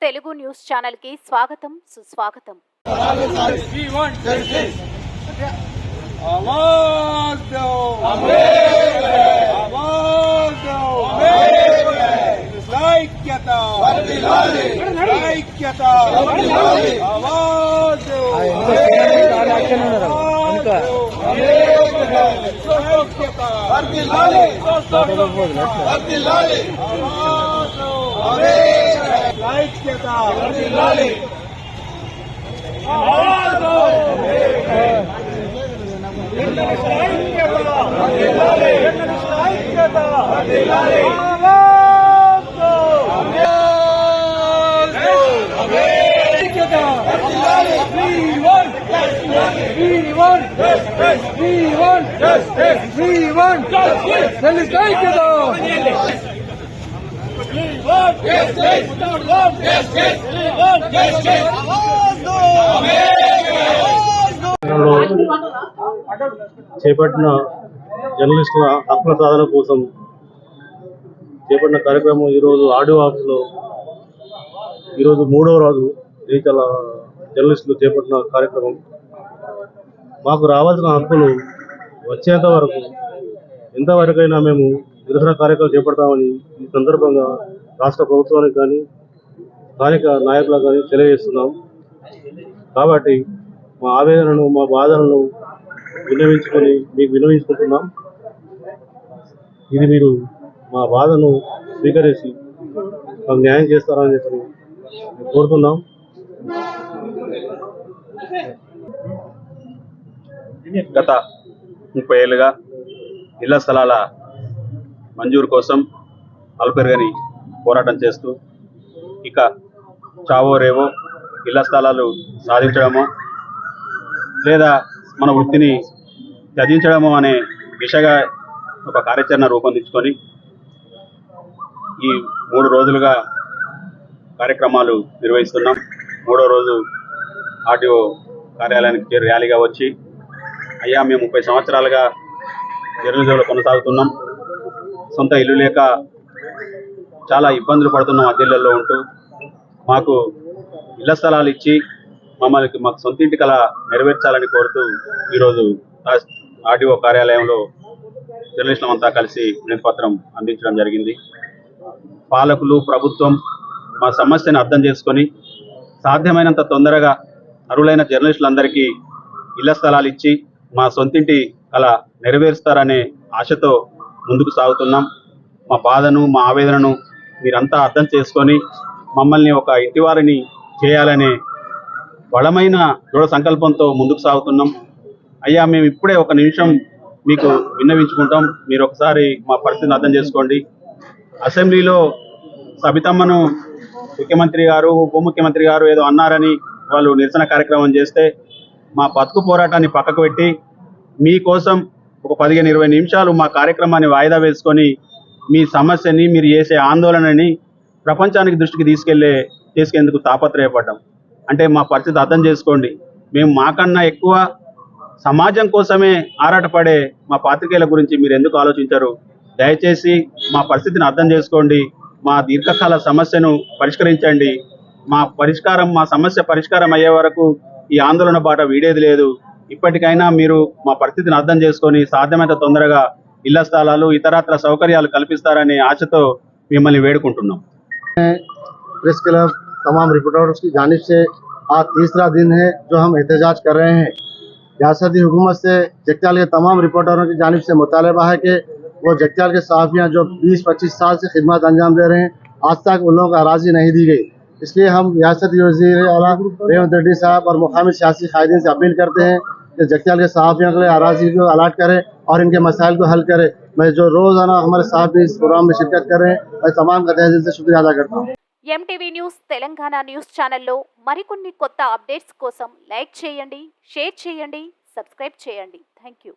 Telugu news ఛానల్కి స్వాగతం సుస్వాగతం. ఐక్యత We want justice! We want justice! Then it's like it all! చేపట్టిన జర్నలిస్టుల హక్కుల సాధన కోసం చేపట్టిన కార్యక్రమం ఈరోజు ఆడియో ఆఫీస్లో ఈరోజు మూడవ రోజు రీతల జర్నలిస్టులు చేపట్టిన కార్యక్రమం. మాకు రావాల్సిన హక్కులు వచ్చేంత వరకు ఎంతవరకైనా మేము నిరసన కార్యక్రమాలు చేపడతామని ఈ సందర్భంగా రాష్ట్ర ప్రభుత్వానికి కానీ స్థానిక నాయకులకు కానీ తెలియజేస్తున్నాం. కాబట్టి మా ఆవేదనను మా బాధలను విన్నవించుకొని మీకు విన్నవించుకుంటున్నాం. ఇది మీరు మా బాధను స్వీకరించి మాకు న్యాయం చేస్తారని చెప్పి కోరుతున్నాం గత ముప్పై ఏళ్ళుగా ఇళ్ళ స్థలాల మంజూరు కోసం అల్పెరగని పోరాటం చేస్తూ ఇక చావో రేవో ఇళ్ళ స్థలాలు సాధించడమో లేదా మన వృత్తిని త్యజించడమో అనే దిశగా ఒక కార్యాచరణ రూపొందించుకొని ఈ మూడు రోజులుగా కార్యక్రమాలు నిర్వహిస్తున్నాం. మూడో రోజు ఆర్టీఓ కార్యాలయానికి ర్యాలీగా వచ్చి అయ్యా మేము ముప్పై సంవత్సరాలుగా జర్నలిజంలో కొనసాగుతున్నాం. సొంత ఇల్లు లేక చాలా ఇబ్బందులు పడుతున్నాం అద్దెళ్ళలో ఉంటూ మాకు ఇళ్ళ స్థలాలు ఇచ్చి మమ్మల్ని మాకు సొంత ఇంటి కల నెరవేర్చాలని కోరుతూ ఈరోజు ఆర్టీఓ కార్యాలయంలో జర్నలిస్టులం అంతా కలిసి వినతిపత్రం అందించడం జరిగింది. పాలకులు ప్రభుత్వం మా సమస్యను అర్థం చేసుకొని సాధ్యమైనంత తొందరగా అరువులైన జర్నలిస్టులందరికీ ఇళ్ళ స్థలాలు ఇచ్చి మా సొంతింటి కళ నెరవేరుస్తారనే ఆశతో ముందుకు సాగుతున్నాం. మా బాధను మా ఆవేదనను మీరంతా అర్థం చేసుకొని మమ్మల్ని ఒక ఇంటివారిని చేయాలనే బలమైన దృఢ సంకల్పంతో ముందుకు సాగుతున్నాం. అయ్యా మేము ఇప్పుడే ఒక నిమిషం మీకు విన్నవించుకుంటాం. మీరు ఒకసారి మా పరిస్థితిని అర్థం చేసుకోండి. అసెంబ్లీలో సబితమ్మను ముఖ్యమంత్రి గారు ఉప ముఖ్యమంత్రి గారు ఏదో అన్నారని వాళ్ళు నిరసన కార్యక్రమం చేస్తే మా బతుకు పోరాటాన్ని పక్కకు పెట్టి మీకోసం ఒక పదిహేను ఇరవై నిమిషాలు మా కార్యక్రమాన్ని వాయిదా వేసుకొని మీ సమస్యని మీరు చేసే ఆందోళనని ప్రపంచానికి దృష్టికి తీసుకెళ్ళే తీసుకెందుకు తాపత్రయపడ్డాం. అంటే మా పరిస్థితి అర్థం చేసుకోండి. మేము మాకన్నా ఎక్కువ సమాజం కోసమే ఆరాటపడే మా పాత్రికేయుల గురించి మీరు ఎందుకు ఆలోచించరు? దయచేసి మా పరిస్థితిని అర్థం చేసుకోండి. మా దీర్ఘకాల సమస్యను పరిష్కరించండి. మా పరిష్కారం మా సమస్య పరిష్కారం అయ్యే వరకు ఈ ఆందోళన బాట వీడేది లేదు. ఇప్పటికైనా మీరు మా పరిస్థితిని అర్థం చేసుకొని సాధ్యమైనంత తొందరగా ఇళ్ల స్థలాలు ఇతరత్ర సౌకర్యాలు కల్పిస్తారనే ఆశతో మిమ్మల్ని వేడుకుంటున్నాం प्रेस क्लब तमाम रिपोर्टर्स की जानिब से आज तीसरा दिन है जो हम एहतजाज कर रहे हैं रियासती हुकूमत से जगत्याल के तमाम रिपोर्टरों की जानिब से मुतालबा है कि वो जगत्याल के सहाफ़ियाँ जो 20-25 साल से खिदमत अंजाम दे रहे हैं आज तक उन लोगों को अराजी नहीं दी गई इसलिए हम रियासती वजीर अला रेवंत रेड्डी साहब और मुकामी सियासी कायदीन से अपील करते हैं कि जगत्याल के सहाफ़ियों के लिए अराजी को अलाट करें और इनके मसाइल को हल करें मैं जो रोज़ाना हमारे साहब इस प्रोग्राम में शिरकत कर रहे हैं मैं तमाम का तहे दिल से शुक्रिया अदा करता हूँ ఎంటీవీ న్యూస్ తెలంగాణ న్యూస్ ఛానల్లో మరికొన్ని కొత్త అప్డేట్స్ కోసం లైక్ చేయండి షేర్ చేయండి సబ్స్క్రైబ్ చేయండి థ్యాంక్ యూ